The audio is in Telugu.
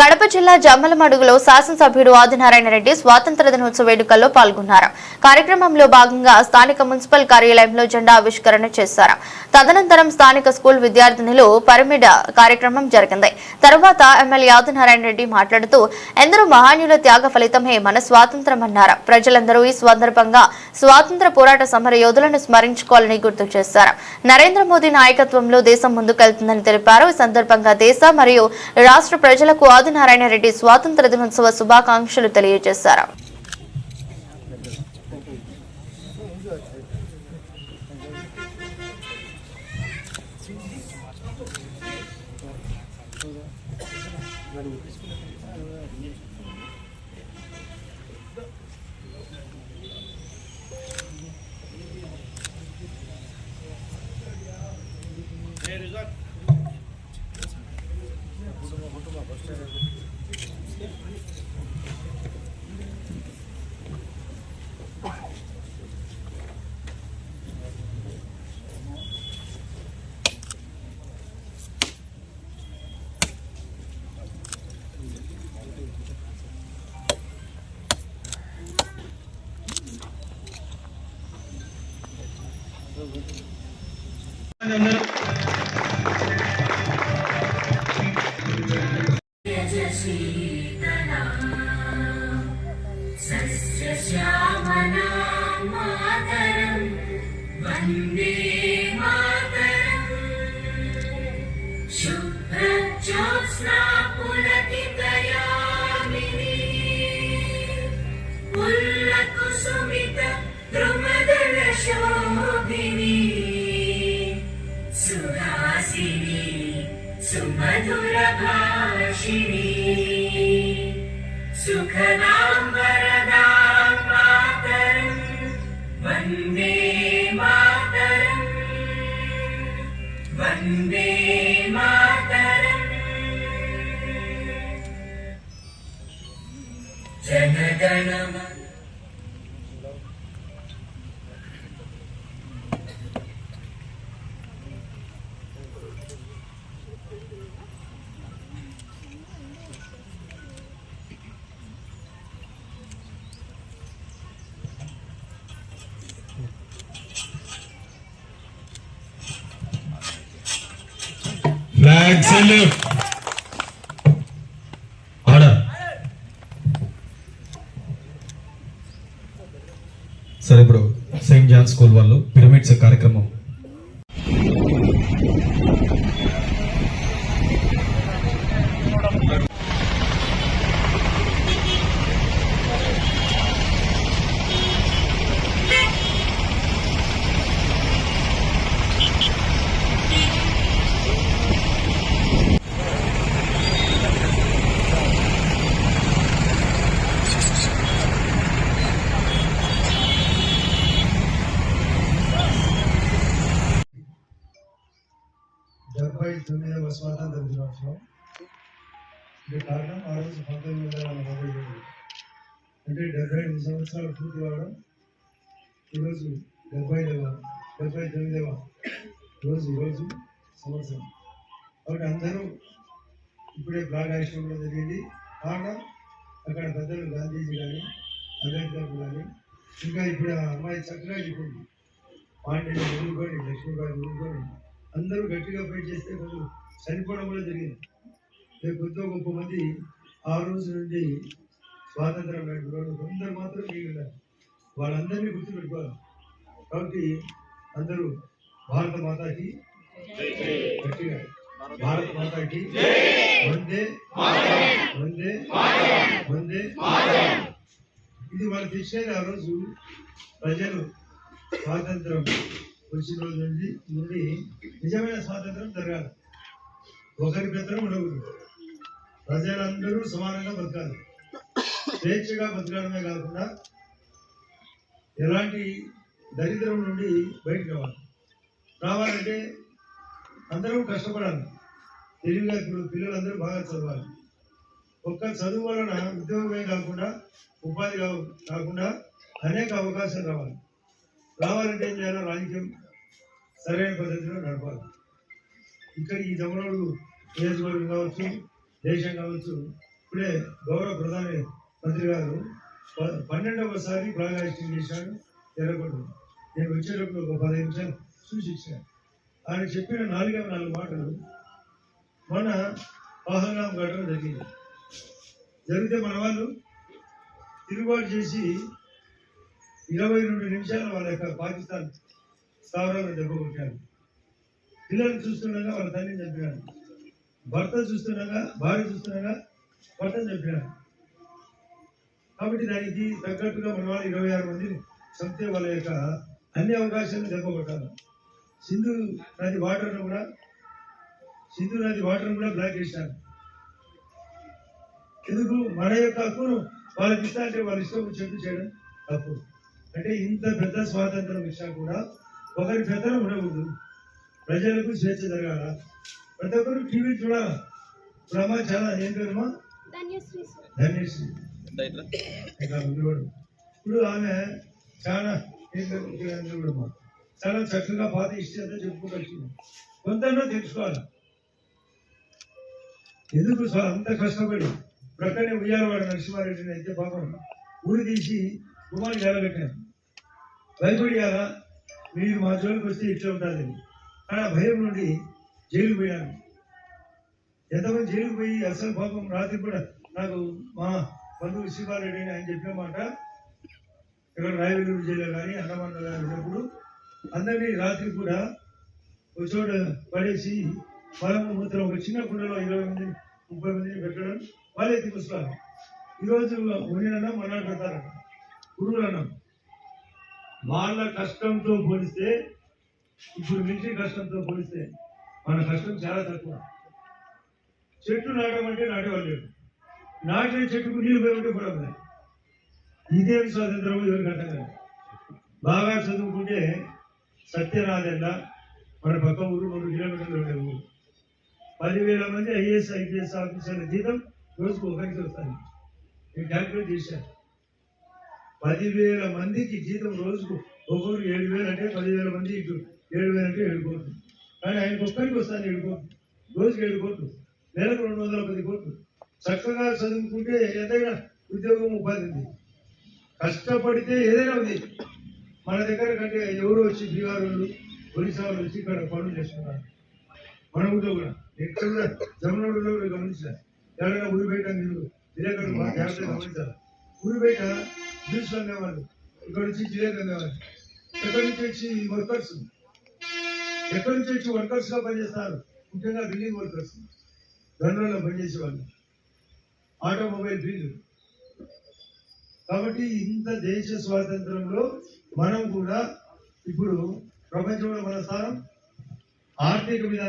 కడప జిల్లా జమ్మలమడుగులో శాసనసభ్యుడు ఆదినారాయణ రెడ్డి స్వాతంత్ర దినోత్సవ వేడుకల్లో పాల్గొన్నారు. కార్యక్రమంలో భాగంగా స్థానిక మున్సిపల్ కార్యాలయంలో జెండా ఆవిష్కరణ చేశారు. తదనంతరం స్థానిక స్కూల్ విద్యార్థినులు పరిమిడ కార్యక్రమం జరిగింది. తర్వాత ఎమ్మెల్యే ఆదినారాయణ రెడ్డి మాట్లాడుతూ ఎందరో మహాన్యుల త్యాగ ఫలితమే మన స్వాతంత్రం అన్నారు ప్రజలందరూ ఈ సందర్భంగా స్వాతంత్ర పోరాట సమర యోధులను స్మరించుకోవాలని గుర్తు చేశారు. నరేంద్ర మోదీ నాయకత్వంలో దేశం ముందుకెళ్తుందని తెలిపారు. ఈ సందర్భంగా దేశ మరియు రాష్ట్ర ప్రజలకు ఆదినారాయణ రెడ్డి స్వాతంత్ర దినోత్సవ శుభాకాంక్షలు తెలియజేశారు. श्यामना मातरम् वन्दे सुहासिनी सुमधुरभाषिणी सुखदां वरदां मातरम् वन्दे मातरम् वन्दे मातरम् जनगणम ఫ్లాగ్ ఆర్డర్ సరే బ్రో సెయింట్ జాన్ స్కూల్ వాళ్ళు పిరమిడ్స్ కార్యక్రమం డెబ్బై తొమ్మిదవ స్వాతంత్ర దినోత్సవం ఇది కారణం ఆ రోజు పంతొమ్మిది వందల నలభై ఏడు. అంటే డెబ్బై ఐదు సంవత్సరాలు పూర్తి కావడం ఈరోజు డెబ్బై ఐదవ డెబ్బై తొమ్మిదవ రోజు ఈరోజు సంవత్సరం. కాబట్టి అందరూ ఇప్పుడే ప్రాగాయశం కూడా జరిగింది. కారణం అక్కడ పెద్దలు గాంధీజీ కానీ అంబేద్కర్ కానీ ఇంకా ఇప్పుడు ఆ అమ్మాయి చక్కగా చెప్పింది పాండ్యుని ఊరుకొని లక్ష్మీబాయి ఊరుకొని అందరూ గట్టిగా ఫైట్ చేస్తే కొంచెం చనిపోవడం కూడా జరిగింది. రేపు కొద్దిగా గొప్ప మంది ఆ రోజు నుండి స్వాతంత్రం నడుపుకోవడం అందరూ మాత్రం మిగిలినారు వాళ్ళందరినీ గుర్తుపెట్టుకోవాలి. కాబట్టి అందరూ భారత మాతాకి గట్టిగా భారత మాతాకి వందే వందే వందే ఇది వాళ్ళు తెచ్చేది ఆ రోజు. ప్రజలు స్వాతంత్రం వచ్చిన రోజు నుండి నుండి నిజమైన స్వాతంత్రం జరగాలి. ఒకరి పెత్తనం ఉండకూడదు. ప్రజలందరూ సమానంగా బతకాలి. స్వేచ్ఛగా బతకడమే కాకుండా ఎలాంటి దరిద్రం నుండి బయటకు రావాలి. రావాలంటే అందరూ కష్టపడాలి. తెలివిగా ఇప్పుడు పిల్లలందరూ బాగా చదవాలి. ఒక్క చదువు వలన ఉద్యోగమే కాకుండా ఉపాధి కాకుండా అనేక అవకాశాలు రావాలి. రావాలంటే ఏం చేయాలి రాజకీయం సరైన పద్ధతిలో నడపాలి. ఇక్కడ ఈ జమనోడు నియోజకవర్గం కావచ్చు దేశం కావచ్చు ఇప్పుడే గౌరవ ప్రధాని మంత్రి గారు ప- పన్నెండవసారి ఫ్లాగ్ చేశాడు ఎర్రగొండ నేను వచ్చేటప్పుడు ఒక పది నిమిషాలు చూసి ఆయన చెప్పిన నాలుగే నాలుగు మాటలు మన పహల్గాం ఘటన జరిగింది. జరిగితే మన వాళ్ళు తిరుగుబాటు చేసి ఇరవై రెండు నిమిషాలు వాళ్ళ యొక్క పాకిస్తాన్ స్థావరాలు దెబ్బకొట్టారు. పిల్లలు చూస్తుండగా వాళ్ళ తల్లిని చంపినారు. భర్త చూస్తుండగా భార్య చూస్తుండగా భర్తను చంపినారు. కాబట్టి దానికి తగ్గట్టుగా మన వాళ్ళు ఇరవై ఆరు మంది చంపితే వాళ్ళ యొక్క అన్ని అవకాశాలను దెబ్బకొట్టాలి. సింధు నది వాటర్ను కూడా సింధు నది వాటర్ను కూడా బ్లాక్ చేశారు. ఎందుకు? మన యొక్క హక్కును వాళ్ళకి ఇస్తా అంటే వాళ్ళ ఇష్టం చెట్టు చేయడం తప్పు. అంటే ఇంత పెద్ద స్వాతంత్రం ఇచ్చినా కూడా ఒకరి పెద్దలు ఉండకూడదు. ప్రజలకు స్వేచ్ఛ జరగాల. ప్రతి ఒక్కరు టీవీ చూడాలా ఇప్పుడు అమ్మ చాలా ఏం పేరమ్మా ధన్యశ్రీ. ఇప్పుడు ఆమె చాలా ఏం పేరు? చూడమ్మా చాలా చక్కగా పాత హిస్టరీ అంతా చెప్పుకుంటూ వచ్చింది. కొంత తెలుసుకోవాలి? ఎందుకు అంత కష్టపడి ప్రక్కనే ఉయ్యాలవాడ నరసింహారెడ్డిని అయితే పాపం ఊరి తీసి కుమారి గెలబెట్టాను భయపడియారా? మీరు మా జోలికి వస్తే ఇట్లా ఉంటుంది కానీ ఆ భయం నుండి జైలు పోయాను. ఎంతమంది జైలుకు పోయి అసలు పాపం రాత్రి కూడా నాకు మా బంధువు శివారెడ్డి అని ఆయన చెప్పిన మాట ఇక్కడ రాయలూరు జైల్లో కానీ అన్నమాన ఉన్నప్పుడు అందరినీ రాత్రి కూడా ఒక చోట పడేసి మలము మూత్రం ఒక చిన్న కుండలో ఇరవై మంది ముప్పై మందిని పెట్టడం వాళ్ళే తీసుకురారు ఈరోజు ఉండినన్నా మొన్న పెడతారట. గురువులన్నాం. వాళ్ళ కష్టంతో పోలిస్తే ఇప్పుడు మించి కష్టంతో పోలిస్తే మన కష్టం చాలా తక్కువ. చెట్టు నాటమంటే నాటేవాళ్ళు లేదు నాటే చెట్టుకు నీళ్ళు పోయమంటే కూడా ఇదేం స్వాతంత్రం ఎవరికి అర్థం కాదు. బాగా చదువుకుంటే సత్యనాథెల్ల మన పక్క ఊరు మూడు కిలోమీటర్లు ఉండే ఊరు. పదివేల మంది ఐఏఎస్ ఐపీఎస్ ఆఫీసర్ల జీతం రోజుకు ఒకరికి వస్తాను నేను క్యాల్కులేట్ చేశాను పదివేల మందికి జీతం రోజుకు ఒక్కొక్కరు ఏడు వేలు అంటే పదివేల మంది ఇటు ఏడు వేలు అంటే ఏడు కోట్లు. కానీ ఆయనకు ఒక్కరికి వస్తాను ఏడు కోట్లు. రోజుకి ఏడు కోట్లు. నెలకు రెండు వందల పది కోట్లు. చక్కగా చదువుకుంటే ఏదైనా ఉద్యోగం ఉపాధి ఉంది కష్టపడితే ఏదైనా ఉంది. మన దగ్గర కంటే ఎవరు వచ్చి బీహార్ వాళ్ళు ఒరిస్సా వాళ్ళు వచ్చి ఇక్కడ పనులు చేస్తున్నారు? మన ఊళ్ళో కూడా ఎక్కడ కూడా జమనోడులో గమనించారు ఎవరైనా ఊరి బయట మీరు విలేకరులు బాగా జాగ్రత్తగా గమనించాలి. ఊరి బయట జ్యూస్ అనేవాళ్ళు ఇక్కడ నుంచి జిలేబీ అమ్మేవాళ్ళు ఎక్కడి నుంచి వచ్చి వర్కర్స్ ఎక్కడి నుంచి వచ్చి వర్కర్స్గా పనిచేస్తారు. ముఖ్యంగా బిల్డింగ్ వర్కర్స్ గన్నులలో పనిచేసే వాళ్ళు ఆటోమొబైల్ ఫీల్డ్ కాబట్టి ఇంత దేశ స్వాతంత్రంలో మనం కూడా ఇప్పుడు ప్రపంచంలో మన స్థానం ఆర్థిక విధానం